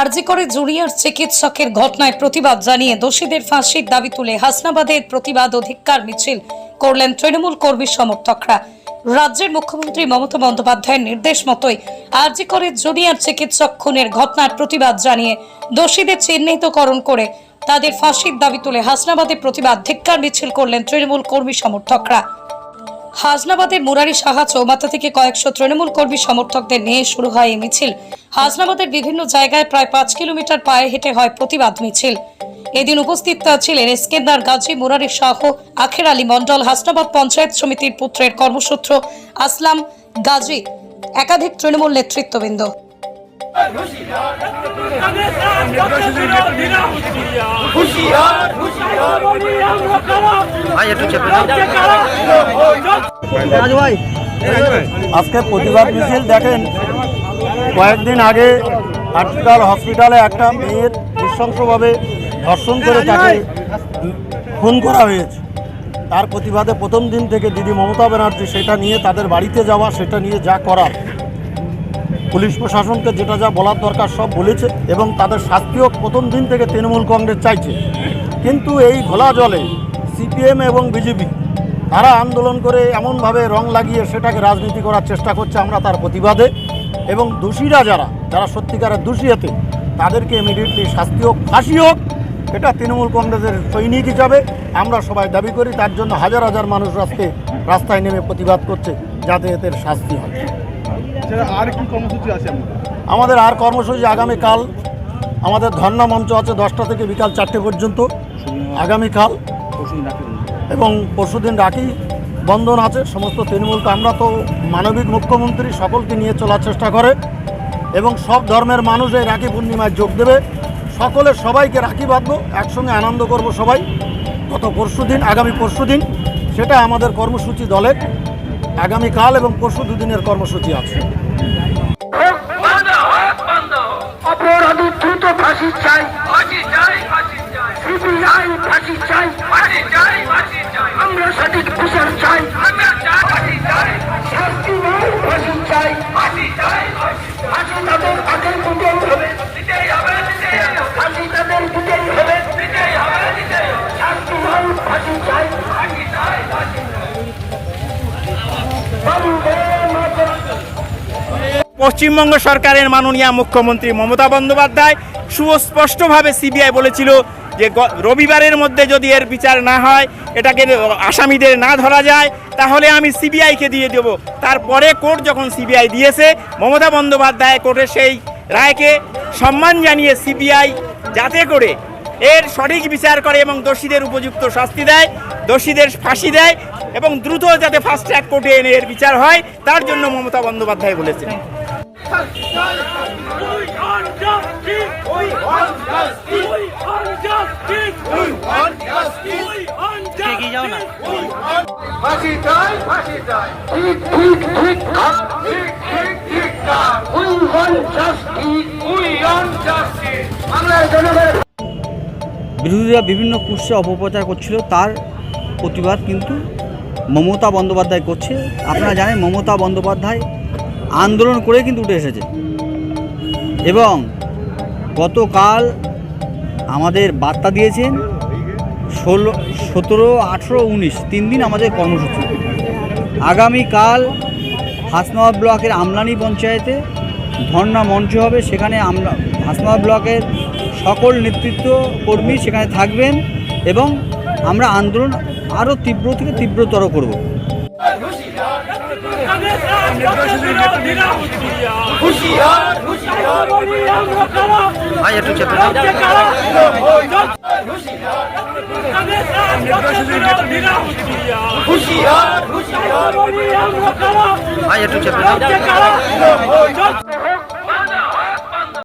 আরজি করে জুনিয়র চিকিৎসকের ঘটনায় প্রতিবাদ জানিয়ে দোষীদের ফাঁসির দাবি তুলে হাসনাবাদের প্রতিবাদ অধিকার মিছিল করলেন তৃণমূল কর্মী সমর্থকরা। রাজ্যের মুখ্যমন্ত্রী মমতা বন্দ্যোপাধ্যায়ের নির্দেশ মতোই আরজি করে জুনিয়র চিকিৎসক খুনের ঘটনার প্রতিবাদ জানিয়ে দোষীদের চিহ্নিতকরণ করে তাদের ফাঁসির দাবি তুলে হাসনাবাদে প্রতিবাদ ধিক্কার মিছিল করলেন তৃণমূল কর্মী সমর্থকরা। হাসনাবাদের মুরারি সাহা চৌমাথা থেকে কয়েকশো তৃণমূল কর্মী সমর্থকদের নিয়ে শুরু হয় এই মিছিল। হাজনাবাদের বিভিন্ন জায়গায় প্রায় পাঁচ কিলোমিটার পায়ে হেঁটে হয় প্রতিবাদ মিছিল। এদিন উপস্থিত ছিলেন এসকেন্দার গাজী মুরারি শাহ, আখের আলী মন্ডল হাসনাবাদ পঞ্চায়েত সমিতির পুত্রের কর্মসূত্র, আসলাম গাজী, একাধিক তৃণমূল নেতৃত্ববৃন্দ। আজকে প্রতিবাদ মিছিল, দেখেন, কয়েকদিন আগে আর্টিকাল হসপিটালে একটা মেয়ের নৃশংসভাবে ধর্ষণ করে তাকে খুন করা হয়েছে। তার প্রতিবাদে প্রথম দিন থেকে দিদি মমতা ব্যানার্জি সেটা নিয়ে তাদের বাড়িতে যাওয়া, সেটা নিয়ে যা করার পুলিশ প্রশাসনকে যেটা যা বলার দরকার সব বলেছে এবং তাদের শাস্তিও প্রথম দিন থেকে তৃণমূল কংগ্রেস চাইছে। কিন্তু এই ঘোলা জলে সিপিএম এবং বিজেপি, তারা আন্দোলন করে এমনভাবে রং লাগিয়ে সেটাকে রাজনীতি করার চেষ্টা করছে আমরা তার প্রতিবাদে এবং দোষীরা যারা যারা সত্যিকারের দোষী হতে তাদেরকে ইমিডিয়েটলি শাস্তি হোক, ফাঁসি হোক, এটা তৃণমূল কংগ্রেসের সৈনিক হিসাবে আমরা সবাই দাবি করি, তার জন্য হাজার হাজার মানুষ রাস্তায় রাস্তায় নেমে প্রতিবাদ করছে যাতে এদের শাস্তি হয়। আমাদের? আর কর্মসূচি আগামীকাল, আমাদের ধর্ণা মঞ্চ আছে দশটা থেকে বিকাল চারটে পর্যন্ত, আগামীকাল। এবং পরশুদিন রাখি বন্ধন আছে, সমস্ত তৃণমূলকে আমরা তো মানবিক মুখ্যমন্ত্রী সকলকে নিয়ে চলার চেষ্টা করে এবং সব ধর্মের মানুষ এই রাখি পূর্ণিমায় যোগ দেবে। সকলে সবাইকে রাখি বাঁধবো, একসঙ্গে আনন্দ করব সবাই। গত পরশুদিন, আগামী পরশুদিন, সেটা আমাদের কর্মসূচি দলের আগামীকাল এবং পরশু দুদিনের কর্মসূচি আছে। পশ্চিমবঙ্গ সরকারের মাননীয় মুখ্যমন্ত্রী মমতা বন্দ্যোপাধ্যায় সুস্পষ্টভাবে সিবিআই বলেছিল যে রবিবারের মধ্যে যদি এর বিচার না হয়, এটাকে আসামিদের না ধরা যায়, তাহলে আমি সিবিআইকে দিয়ে দেব। তারপরে কোর্ট যখন সিবিআই দিয়েছে, মমতা বন্দ্যোপাধ্যায় কোর্টের সেই রায়কে সম্মান জানিয়ে সিবিআই যাতে করে এর সঠিক বিচার করে এবং দোষীদের উপযুক্ত শাস্তি দেয়, দোষীদের ফাঁসি দেয় এবং দ্রুত যাতে ফাস্ট ট্র্যাক কোর্টে এনে এর বিচার হয়, তার জন্য মমতা বন্দ্যোপাধ্যায় বলেছেন। বিরোধীরা বিভিন্ন কুৎসে অপপ্রচার করছিল, তার প্রতিবাদ কিন্তু মমতা বন্দ্যোপাধ্যায় করছে। আপনারা জানেন মমতা বন্দ্যোপাধ্যায় আন্দোলন করে কিন্তু উঠে এসেছে। এবং গতকাল আমাদের বার্তা দিয়েছেন ষোলো, সতেরো, আঠেরো, উনিশ, তিন দিন আমাদের কর্মসূচি। আগামীকাল হাসনাবাদ ব্লকের আমলানি পঞ্চায়েতে ধর্ণা মঞ্চ হবে, সেখানে আমরা হাসনাবাদ ব্লকের সকল নেতৃত্ব কর্মী সেখানে থাকবেন এবং আমরা আন্দোলন আরও তীব্র থেকে তীব্রতর করব। ভাই একটু চেপে ভাই একটু চেপে